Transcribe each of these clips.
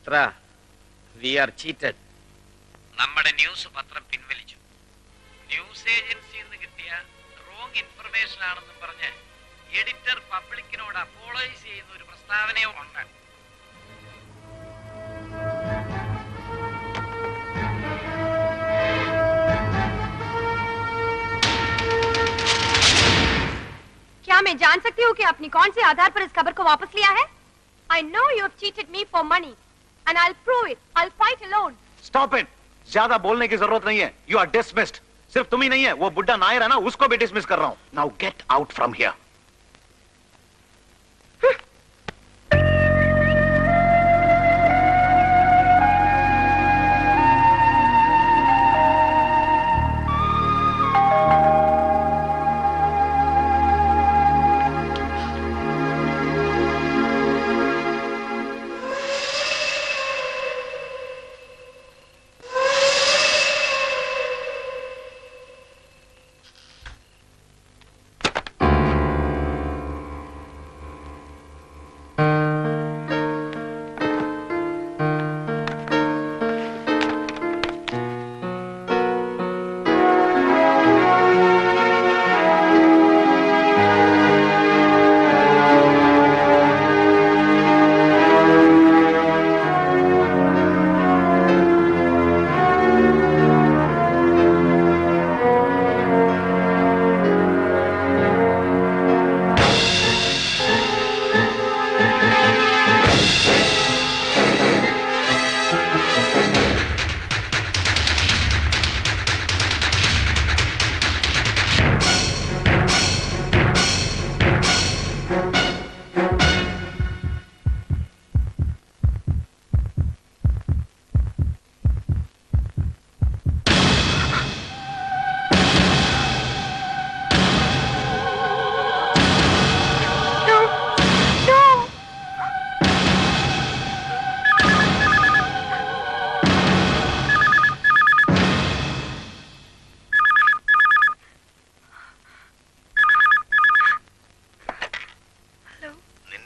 hello Chitra we are cheated നമ്മുടെ news പത്രം പിൻവലിച്ചു ന്യൂസ് ഏജൻസിയിൽ നിന്ന് കിട്ടിയ റോങ് ഇൻഫർമേഷൻ ആണെന്നും പറഞ്ഞ് എഡിറ്റർ പബ്ലിക്കിനോട് അപ്പോളൈസ് ചെയ്യുന്ന ഒരു പ്രസ്താവനയോ ഉണ്ട് क्या मैं जान सकती हूँ कि आपने कौन से आधार पर इस खबर को वापस लिया है I know you have cheated me for money and I prove it I fight alone stop it ज्यादा बोलने की जरूरत नहीं है यू आर डिसमिस्ड सिर्फ तुम ही नहीं है वो बुड्ढा नायर है ना उसको भी डिसमिस कर रहा हूं now get out from here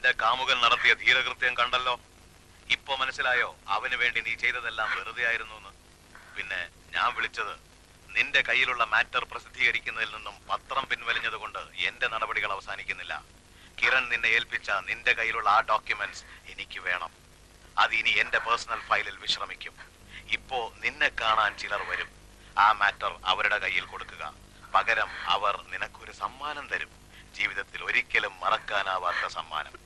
നിന്റെ കാമുകൻ നടത്തിയ ധീരകൃത്യം കണ്ടല്ലോ? ഇപ്പൊ മനസ്സിലായോ? അവന് വേണ്ടി നീ ചെയ്തതെല്ലാം വെറുതെ ആയിരുന്നു പിന്നെ ഞാൻ വിളിച്ചത് നിന്റെ കയ്യിലുള്ള മാറ്റർ പ്രസിദ്ധീകരിക്കുന്നതിൽ നിന്നും പത്രം പിൻവലിഞ്ഞത് കൊണ്ട് എന്റെ നടപടികൾ അവസാനിക്കുന്നില്ല. കിരൺ നിന്നെ ഏൽപ്പിച്ച നിന്റെ കയ്യിലുള്ള ആ ഡോക്യുമെന്റ്സ് എനിക്ക് വേണം. അത് ഇനി എന്റെ പേഴ്സണൽ ഫയലിൽ വിശ്രമിക്കും. ഇപ്പോ നിന്നെ കാണാൻ ചിലർ വരും. ആ മാറ്റർ അവരുടെ കയ്യിൽ കൊടുക്കുക. പകരം അവർ നിനക്കൊരു സമ്മാനം തരും. ജീവിതത്തിൽ ഒരിക്കലും മറക്കാനാവാത്ത സമ്മാനം.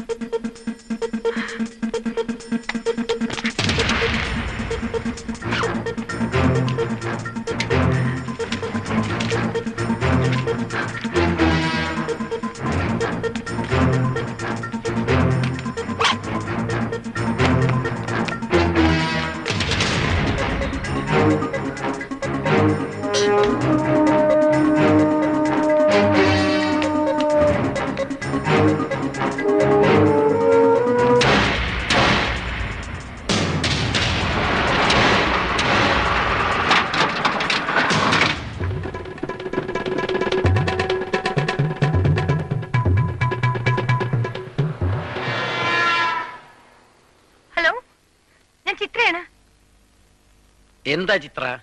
എന്താ ചിത്ര?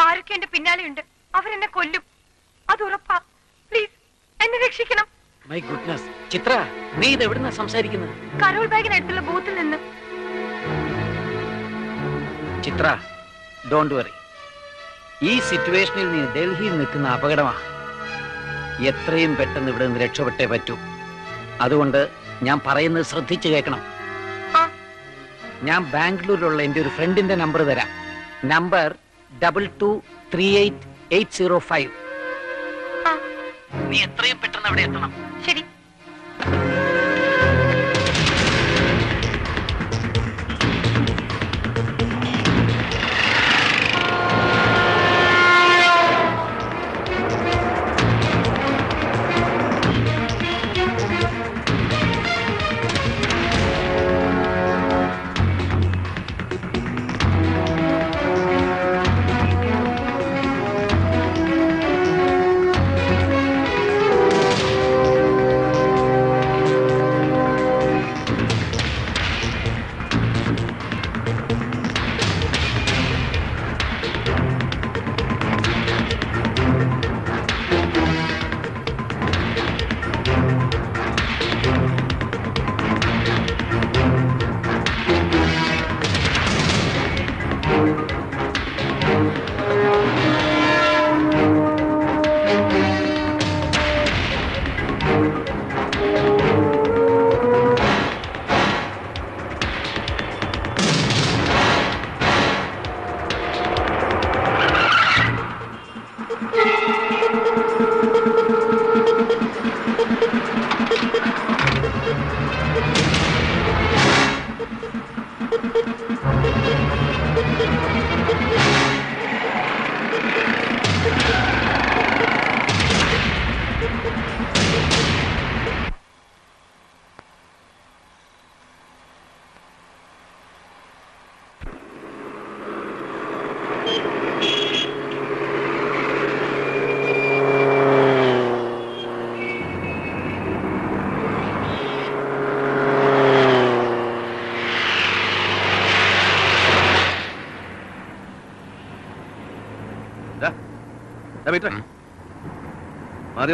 ആരൊക്കെ എന്റെ പിന്നാലെയുണ്ട്? അവരെന്നെ കൊല്ലും. അത് ഉറപ്പാ. പ്ലീസ് എന്നെ രക്ഷിക്കണം. മൈ ഗുഡ്നസ് ചിത്ര നീ ഇത് എവിടുന്ന സംസാരിക്കുന്നത്? കരോൾ ബാഗിനടുത്തുള്ള ബൂത്തിൽ നിന്ന്. ചിത്ര ഡോണ്ട് വറി ഈ സിറ്റുവേഷനിൽ നീ ഡൽഹിയിൽ നിൽക്കുന്ന അപകടമാ. എത്രയും പെട്ടെന്ന് ഇവിടെ നിന്ന് രക്ഷപ്പെട്ടേ പറ്റൂ. അതുകൊണ്ട് ഞാൻ പറയുന്നത് ശ്രദ്ധിച്ചു കേൾക്കണം. ഞാൻ ബാംഗ്ലൂരിലുള്ള എന്റെ ഒരു ഫ്രണ്ടിന്റെ നമ്പർ തരാം. Number double two three eight eight zero five. നീ എത്രയും പെട്ടെന്ന് അവിടെ എത്തണം.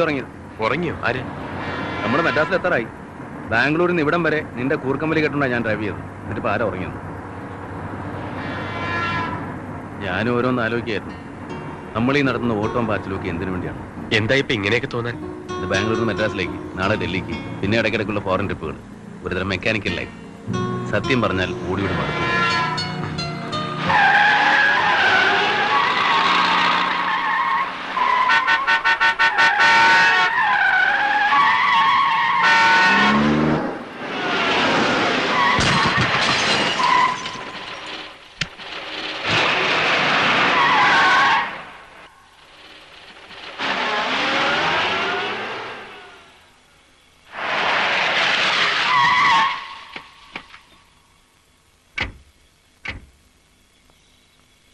ഉറങ്ങിയത് ഉറങ്ങിയോ? ആര്? നമ്മൾ മദ്രാസിൽ എത്താറായി. ബാംഗ്ലൂരിൽ നിന്ന് ഇവിടം വരെ നിന്റെ കൂർക്കമ്പലി കെട്ടുണ്ടാ ഞാൻ ഡ്രൈവ് ചെയ്തത്. എന്നിട്ട് ആരാ ഉറങ്ങിയത് ഞാനും ഓരോന്ന് ആലോചിക്കായിരുന്നു. നമ്മൾ ഈ നടത്തുന്ന ഓട്ടവും പാച്ചിലൊക്കെ എന്തിനു വേണ്ടിയാണ്? എന്താ ഇപ്പൊ ഇങ്ങനെയൊക്കെ തോന്നാൻ? ഇത് ബാംഗ്ലൂരിൽ നിന്ന് മദ്രാസിലേക്ക് നാളെ ഡൽഹിക്ക് പിന്നെ ഇടയ്ക്കിടയ്ക്കുള്ള ഫോറിൻ ട്രിപ്പുകൾ ഒരുതരം മെക്കാനിക്കൽ ലൈഫ് സത്യം പറഞ്ഞാൽ ഓടിയോട് മടുത്തു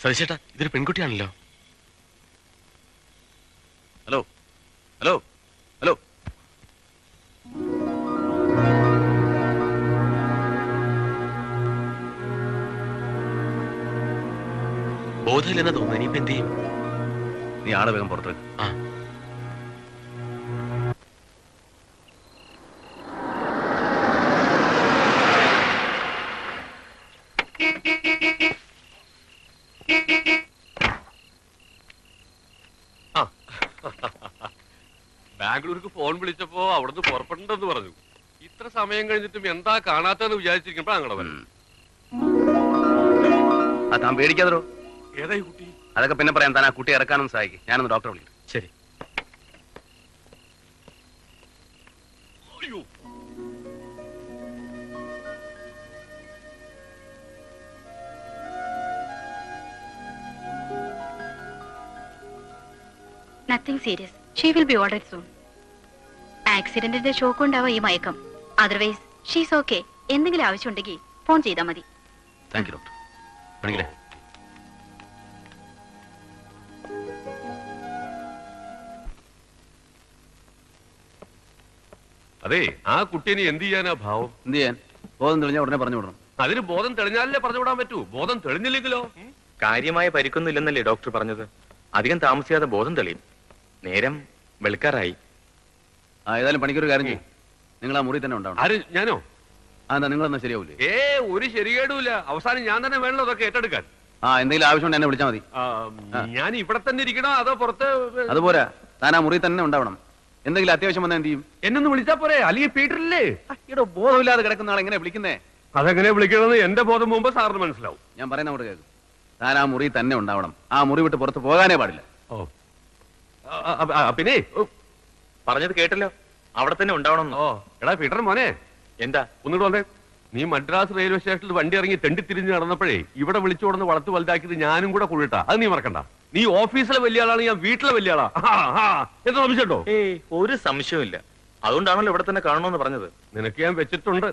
സതീശേട്ടാ ഇതൊരു പെൺകുട്ടിയാണല്ലോ. Hello hello hello. ബോധമില്ലെന്നാ തോന്നുന്നു ഇനിയിപ്പോ എന്ത് ചെയ്യും? നീ ആളെ വേഗം പുറത്തേക്ക് ആ. ബാംഗ്ലൂർക്ക് ഫോൺ വിളിച്ചപ്പോ അവിടുന്ന് പുറപ്പെടണ്ടെന്ന് പറഞ്ഞു. ഇത്ര സമയം കഴിഞ്ഞിട്ടും എന്താ കാണാത്തെന്ന് വിചാരിച്ചിരിക്കുമ്പോ വരും ആ താൻ പേടിക്കാതോ ഏതായി കുട്ടി? അതൊക്കെ പിന്നെ പറയാം താൻ ആ കുട്ടി ഇറക്കാനും സഹായിക്കും. ഞാനൊന്ന് ഡോക്ടറെ വിളിക്കും. ശരി. Nothing nothing serious she will be alright soon ആക്സിഡന്റിന്റെ shock ഉണ്ടാവാം ഈ മയക്കം. അതർവൈസ് ഷീസ് ഓക്കെ എന്തെങ്കിലും ആവശ്യമുണ്ടെങ്കിൽ ഫോൺ ചെയ്താൽ മതി. താങ്ക് യു ഡോക്ടർ പണിക്കരെ അതെ ആ കുട്ടീനെ എന്ത് ചെയ്യാനാ ഭാവം? എന്ത് ചെയ്യാൻ? ബോധം തെളിഞ്ഞാൽ ഉടനെ പറഞ്ഞു വിടണം. അതിന് ബോധം തെളിഞ്ഞാലേ പറഞ്ഞു വിടാൻ പറ്റൂ? ബോധം തെളിഞ്ഞില്ലെങ്കിലോ? കാര്യമായ പരിക്കൊന്നുമില്ലെന്നല്ലേ ഡോക്ടർ പറഞ്ഞത്? അധികം താമസിയാതെ ബോധം തെളിയും. നേരം വെളുക്കാറായി. ആ ഏതായാലും പണിക്കൊരു കാര്യം ചെയ്യും. നിങ്ങൾ ആ മുറി തന്നെ ഉണ്ടാവണം. ആര്? ഞാനോ? ആ എന്താ നിങ്ങളെന്നാ ശരിയാവൂലേ? ഏ ഒരു ശരികേടുമില്ല അവസാനം ഞാൻ തന്നെ വേണല്ലോ അതൊക്കെ ഏറ്റെടുക്കാൻ. ആ എന്തെങ്കിലും ആവശ്യമുണ്ട് എന്നെ വിളിച്ചാൽ മതി. ആ, ഞാൻ ഇവിടെ തന്നെ ഇരിക്കണോ? അതോ പുറത്ത് അതുപോലെ താൻ ആ മുറി തന്നെ ഉണ്ടാവണം. എന്തെങ്കിലും അത്യാവശ്യം വന്നാൽ എന്ത് ചെയ്യും? എന്നൊന്ന് വിളിച്ചാ പോരെ? അല്ലെങ്കിൽ പീറ്ററില്ലേ? ഈടോ ബോധമില്ലാതെ കിടക്കുന്ന ആൾ എങ്ങനെ വിളിക്കുന്നേ? അതെങ്ങനെ വിളിക്കണമെന്ന് എന്റെ ബോധം മുമ്പ് സാറിന് മനസ്സിലാവും. ഞാൻ പറയുന്ന അങ്ങോട്ട് കേൾക്കും താൻ ആ മുറി തന്നെ ഉണ്ടാവണം. ആ മുറി വിട്ട് പുറത്ത് പോകാനേ പാടില്ല. ഓ. ആ, ആ, ആ, പിന്നെ? പറഞ്ഞത് കേട്ടല്ലോ. അവിടെ തന്നെ ഉണ്ടാവണം ഓ എടാ പീറ്റർ മോനെ. എന്താ? ഒന്നുകൂടെ വന്നേ. നീ മദ്രാസ് റെയിൽവേ സ്റ്റേഷനിൽ വണ്ടി ഇറങ്ങി തെണ്ടി തിരിഞ്ഞ് നടന്നപ്പോഴേ ഇവിടെ വിളിച്ചു കൊടുന്ന് വളർത്ത് വലുതാക്കിയത് ഞാനും കൂടെ കൂടിട്ട അത് നീ മറക്കണ്ട. നീ ഓഫീസിലെ വലിയ ആളാണ് ഞാൻ വീട്ടിലെ വലിയ ആളാ. എന്ന് സംശയമുണ്ടോ? ഏയ് ഒരു സംശയമില്ല അതുകൊണ്ടാണല്ലോ ഇവിടെ തന്നെ കാണണമെന്ന് പറഞ്ഞത്. നിനക്ക് ഞാൻ വെച്ചിട്ടുണ്ട്.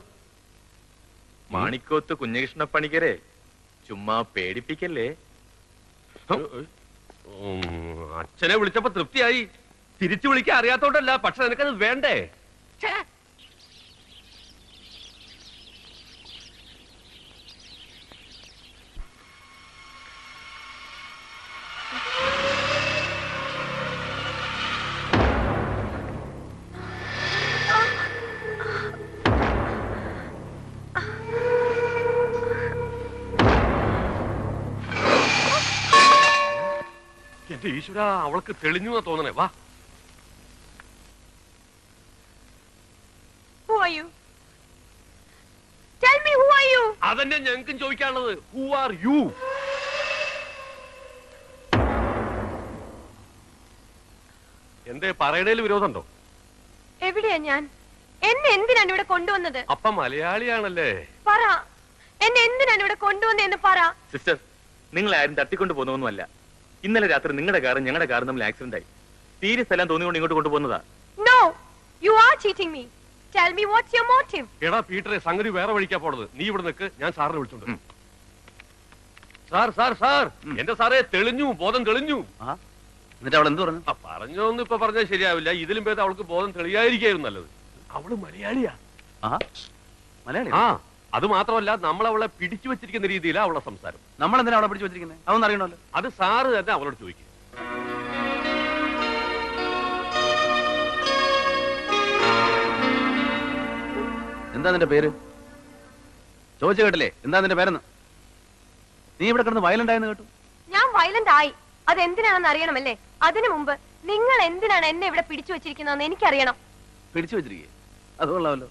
മാണിക്കോത്ത് കുഞ്ഞകൃഷ്ണ പണിക്കരെ ചുമ്മാ പേടിപ്പിക്കല്ലേ? അച്ഛനെ വിളിച്ചപ്പോ തൃപ്തിയായി. തിരിച്ചു വിളിക്കാൻ അറിയാത്തോണ്ടല്ല പക്ഷെ നിനക്കത് വേണ്ടേ? ഛേ. എന്റെ ഈശ്വര അവൾക്ക് തെളിഞ്ഞു എന്ന് തോന്നണേ. വാ. ഞങ്ങൾക്കും ചോദിക്കാനുള്ളത് ഹു ആർ യു എന്തേ പറയണേൽ വിരോധമുണ്ടോ? എവിടെയാ ഞാൻ? എന്നെ എന്തിനാണ് ഇവിടെ കൊണ്ടുവന്നത്? അപ്പൊ മലയാളിയാണല്ലേ. പറ. എന്നെ എന്തിനാണ് ഇവിടെ കൊണ്ടുവന്നതെന്ന് പറ. സിസ്റ്റർ നിങ്ങൾ ആരും തട്ടിക്കൊണ്ട് പോകുന്നൊന്നുമല്ല ഇന്നലെ രാത്രി നിങ്ങളുടെ കാറും ഞങ്ങളുടെ കാറും തമ്മിൽ ആക്സിഡന്റ് ആയി. തീരെ സ്ഥലം തോന്നിക്കൊണ്ട് ഇങ്ങോട്ട് കൊണ്ടുപോകുന്നതാ. No you are cheating me. Tell me what's your motive? എടാ പീറ്ററെ സംഗതി വേറെ വഴിക്കാ പോണത്. നീ ഇവിടെ നിൽക്ക് ഞാൻ സാറിനെ വിളിച്ചോണ്ട് ഉം. Sir sir sir. എന്റെ സാറേ തെളിഞ്ഞു ബോധം തെളിഞ്ഞു. എന്നിട്ട് അവൾ എന്ത് പറഞ്ഞു? ആ പറഞ്ഞോന്ന് ഇപ്പൊ പറഞ്ഞാൽ ശരിയാവില്ല. ഇതിലും ഭേദം അവൾക്ക് ബോധം തെളിയായിരിക്കും നല്ലത്. അവൾ മലയാളിയാ. ആ മലയാളി? ആ അത് മാത്രമല്ല നമ്മൾ അവളെ പിടിച്ചു വെച്ചിരിക്കുന്ന രീതിയിലാണ് അവളുടെ സംസാരം. നമ്മൾ എന്തിനാ അവിടെ പിടിച്ചു വെച്ചിരിക്കുന്നത് അതൊന്നും അറിയണമല്ലോ. അത് സാറ് തന്നെ അവളോട് ചോദിക്കും. എന്താ നിന്റെ പേര്? ചോദിച്ചു കേട്ടില്ലേ? എന്താ നിന്റെ പേരെന്ന്? നീ ഇവിടെ കിടന്ന് വയലന്റ് ആയെന്ന് കേട്ടു? ഞാൻ വയലന്റ് ആയി. അത് എന്തിനാണെന്ന് അറിയണമല്ലേ? അതിനു മുമ്പ് നിങ്ങൾ എന്തിനാണ് എന്നെ ഇവിടെ പിടിച്ചു വെച്ചിരിക്കുന്നതെന്ന് എനിക്കറിയണം. പിടിച്ചു വെച്ചിരിക്കേ? അത് കൊള്ളാമല്ലോ.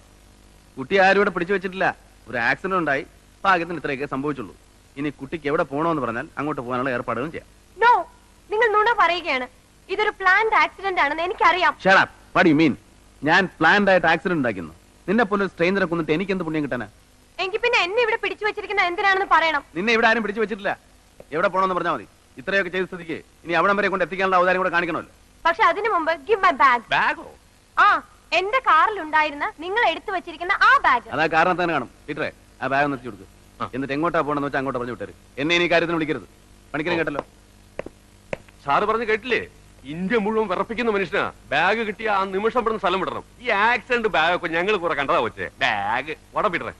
കുട്ടി ആരും ഇവിടെ പിടിച്ചു വെച്ചിട്ടില്ല. ഒരു ആക്സിഡന്റ് ഉണ്ടായി. ഭാഗ്യത്തിന് ഇത്രയൊക്കെ സംഭവിച്ചുള്ളൂ. ഇനി കുട്ടിക്ക് എവിടെ പോകണമെന്ന് പറഞ്ഞാൽ അങ്ങോട്ട് പോകാനുള്ള ഏർപ്പാടുകളും ചെയ്യാം. നോ നിങ്ങൾ നുണ പറയുകയാണ്. ഇതൊരു പ്ലാൻഡ് ആക്സിഡന്റ് ആണെന്ന് എനിക്കറിയാം. മീൻ ഞാൻ പ്ലാൻഡ് ആയിട്ട് ആക്സിഡന്റ് ഉണ്ടാക്കുന്നു നിന്നെ പോലെ സ്ട്രെയിനറെ കൊന്നിട്ട് എനിക്ക് എന്ത് പുണ്യം കിട്ടാനാ? എങ്കിൽ പിന്നെ എന്നെ ഇവിടെ പിടിച്ചു വെച്ചിരിക്കുന്നത് എന്തിനാണെന്ന് പറയണം. നിന്നെ ഇവിടെ ആരും പിടിച്ചു വെച്ചിട്ടില്ല. എവിടെ പോകണമെന്ന് പറഞ്ഞാൽ മതി. ഇത്രയൊക്കെ ചെയ്ത സ്ഥിതിക്ക് ഇനി അവിടം വരെ കൊണ്ട് എത്തിക്കാനുള്ള അവതാരം കൂടെ കാണിക്കണമല്ലോ. പക്ഷെ അതിനു മുമ്പ് ഗിവ് മൈ ബാഗ് ബാഗോ ആ എന്റെ കാറിൽ ഉണ്ടായിരുന്ന നിങ്ങൾ എടുത്തു വെച്ചിരിക്കുന്ന ആ ബാഗ് അതാ കാരണം തന്നെ കാണും. പീറ്ററെ ആ ബാഗ് ഒന്ന് എത്തിച്ചു കൊടുക്ക്. എന്നിട്ട് എങ്ങോട്ടാ പോകണമെന്ന് വെച്ചാൽ അങ്ങോട്ട് പറഞ്ഞു വിട്ടേര്. എന്നെ ഇനി ഈ കാര്യത്തിന് വിളിക്കരുത്. പണിക്കരം കേട്ടല്ലോ? സാറ് പറഞ്ഞു കേട്ടില്ലേ? ഇന്ത്യ മുഴുവൻ വിറപ്പിക്കുന്ന മനുഷ്യനാ. ബാഗ് കിട്ടിയ ആ നിമിഷം ഇവിടുന്ന് സ്ഥലം വിടണം. ഈ ആക്സിഡന്റ് ബാഗ് ഒക്കെ ഞങ്ങൾ കുറെ കണ്ടതാ വെച്ചേ ബാഗ്. വടം പിടറേ